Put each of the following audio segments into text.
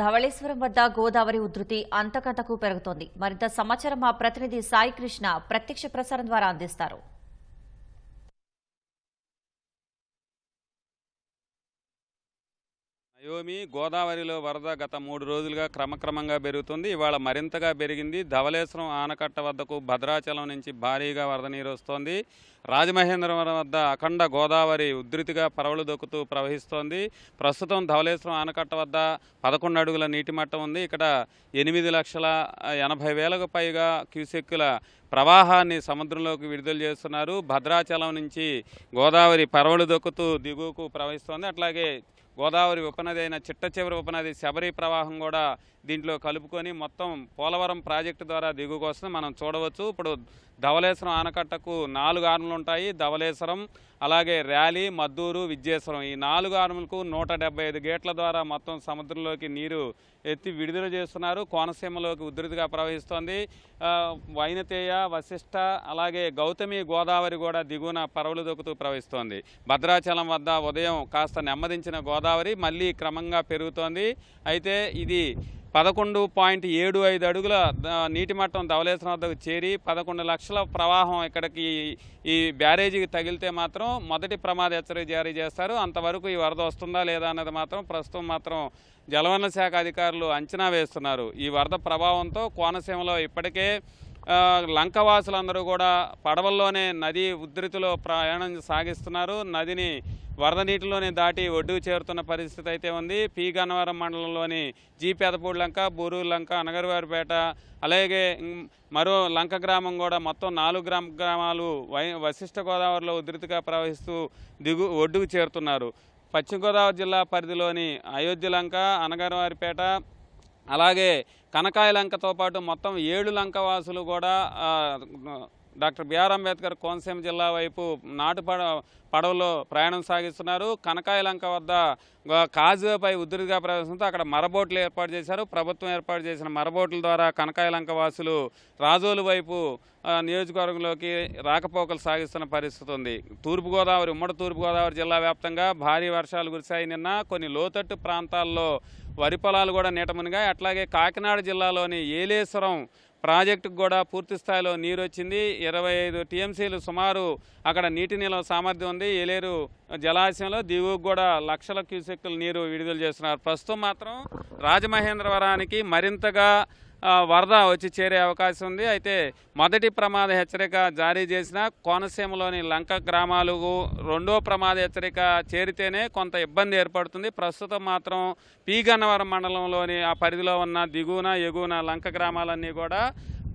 ధవళేశ్వరం వద్ద గోదావరి ఉధృతి అంతకంతకు పెరుగుతోంది. మరింత సమాచారం మా ప్రతినిధి సాయికృష్ణ ప్రత్యక్ష ప్రసారం ద్వారా అందిస్తారు. అయోమి గోదావరిలో వరద గత మూడు రోజులుగా క్రమక్రమంగా పెరుగుతుంది. ఇవాళ మరింతగా పెరిగింది. ధవళేశ్వరం ఆనకట్ట వద్దకు భద్రాచలం నుంచి భారీగా వరద నీరు వస్తోంది. రాజమహేంద్రవరం వద్ద అఖండ గోదావరి ఉధృతిగా పరవలు దొక్కుతూ ప్రవహిస్తోంది. ప్రస్తుతం ధవళేశ్వరం ఆనకట్ట వద్ద పదకొండు అడుగుల నీటి మట్టం ఉంది. ఇక్కడ ఎనిమిది లక్షల ఎనభై వేలకు పైగా క్యూసెక్కుల ప్రవాహాన్ని సముద్రంలోకి విడుదల చేస్తున్నారు. భద్రాచలం నుంచి గోదావరి పరవలు దొక్కుతూ దిగువకు ప్రవహిస్తోంది. అట్లాగే గోదావరి ఉపనది అయిన చిట్ట చివరి ఉపనది శబరి ప్రవాహం కూడా దీంట్లో కలుపుకొని మొత్తం పోలవరం ప్రాజెక్టు ద్వారా దిగువకు కోసం మనం చూడవచ్చు. ఇప్పుడు ధవలేశ్వరం ఆనకట్టకు నాలుగు ఆర్ములు ఉంటాయి. ధవళేశ్వరం అలాగే ర్యాలీ మద్దూరు విద్యేశ్వరం ఈ నాలుగు ఆర్ములకు నూట ఐదు గేట్ల ద్వారా మొత్తం సముద్రంలోకి నీరు ఎత్తి విడుదల చేస్తున్నారు. కోనసీమలోకి ఉధృతిగా ప్రవహిస్తోంది. వైనతేయ వశిష్ట అలాగే గౌతమి గోదావరి కూడా దిగువన పరవలు దొక్కుతూ ప్రవహిస్తోంది. భద్రాచలం వద్ద ఉదయం కాస్త నెమ్మదించిన గోదావరి గోదావరి మళ్ళీ క్రమంగా పెరుగుతోంది. అయితే ఇది పదకొండు పాయింట్ ఏడు ఐదు అడుగుల నీటి మట్టం ధవలేశ్వరం వద్దకు చేరి పదకొండు లక్షల ప్రవాహం ఇక్కడికి ఈ బ్యారేజీకి తగిలితే మాత్రం మొదటి ప్రమాద హెచ్చరిక జారీ చేస్తారు. అంతవరకు ఈ వరద వస్తుందా లేదా అన్నది మాత్రం ప్రస్తుతం మాత్రం జలవనరుల శాఖ అధికారులు అంచనా వేస్తున్నారు. ఈ వరద ప్రభావంతో కోనసీమలో ఇప్పటికే లంకవాసులందరూ కూడా పడవల్లోనే నది ఉధృతిలో ప్రయాణం సాగిస్తున్నారు. నదిని వరద నీటిలోనే దాటి ఒడ్డుకు చేరుతున్న పరిస్థితి అయితే ఉంది. పి. గన్నవరం మండలంలోని జీ. పెదపూడి లంక బూరూరు లంక అనగరివారిపేట అలాగే మరో లంక గ్రామం కూడా మొత్తం నాలుగు గ్రామ గ్రామాలు వై వశిష్ఠ గోదావరిలో ఉధృతిగా ప్రవహిస్తూ దిగు ఒడ్డుకు చేరుతున్నారు. పశ్చిమ గోదావరి జిల్లా పరిధిలోని అయోధ్య లంక అనగరవారిపేట అలాగే కనకాయ లంకతో పాటు మొత్తం ఏడు లంక వాసులు కూడా డాక్టర్ బిఆర్ అంబేద్కర్ కోనసీమ జిల్లా వైపు నాటు పడ పడవలో ప్రయాణం సాగిస్తున్నారు. కనకాయలంక వద్ద కాజువేపై ఉధృతిగా ప్రవేశంతో అక్కడ మరబోట్లు ఏర్పాటు చేశారు. ప్రభుత్వం ఏర్పాటు చేసిన మరబోట్ల ద్వారా కనకాయలంక వాసులు రాజోలు వైపు నియోజకవర్గంలోకి రాకపోకలు సాగిస్తున్న పరిస్థితి ఉంది. తూర్పుగోదావరి ఉమ్మడి తూర్పుగోదావరి జిల్లా వ్యాప్తంగా భారీ వర్షాలు కురిశాయి. నిన్న కొన్ని లోతట్టు ప్రాంతాల్లో వరి పొలాలు కూడా నీటమునిగాయి అట్లాగే కాకినాడ జిల్లాలోని ఏలేశ్వరం ప్రాజెక్టుకు కూడా పూర్తి స్థాయిలో నీరు వచ్చింది ఇరవై ఐదు టీఎంసీలు సుమారు అక్కడ నీటి నిల్వ సామర్థ్యం ఉంది. ఏలేరు జలాశయంలో దిగువకు కూడా లక్షల క్యూసెక్కుల నీరు విడుదల చేస్తున్నారు. ప్రస్తుతం మాత్రం రాజమహేంద్రవరానికి మరింతగా వరద వచ్చి చేరే అవకాశం ఉంది. అయితే మొదటి ప్రమాద హెచ్చరిక జారీ చేసిన కోనసీమలోని లంక గ్రామాలకు రెండో ప్రమాద హెచ్చరిక చేరితేనే కొంత ఇబ్బంది ఏర్పడుతుంది. ప్రస్తుతం మాత్రం పీ గన్నవరం మండలంలోని ఆ పరిధిలో ఉన్న దిగువన ఎగువన లంక గ్రామాలన్నీ కూడా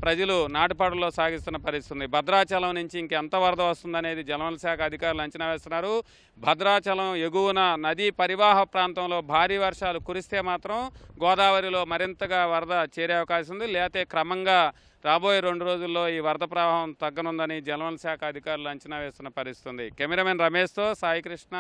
ప్రజలు నాటుపాడులో సాగిస్తున్న పరిస్థితుంది. భద్రాచలం నుంచి ఇంకెంత వరద వస్తుందనేది జలవనరుల శాఖ అధికారులు అంచనా వేస్తున్నారు. భద్రాచలం ఎగువన నదీ పరివాహ ప్రాంతంలో భారీ వర్షాలు కురిస్తే మాత్రం గోదావరిలో మరింతగా వరద చేరే అవకాశం ఉంది. లేతే క్రమంగా రాబోయే రెండు రోజుల్లో ఈ వరద ప్రవాహం తగ్గనుందని జలవనరుల శాఖ అధికారులు అంచనా వేస్తున్న పరిస్థితుంది. కెమెరామెన్ రమేష్తో సాయికృష్ణ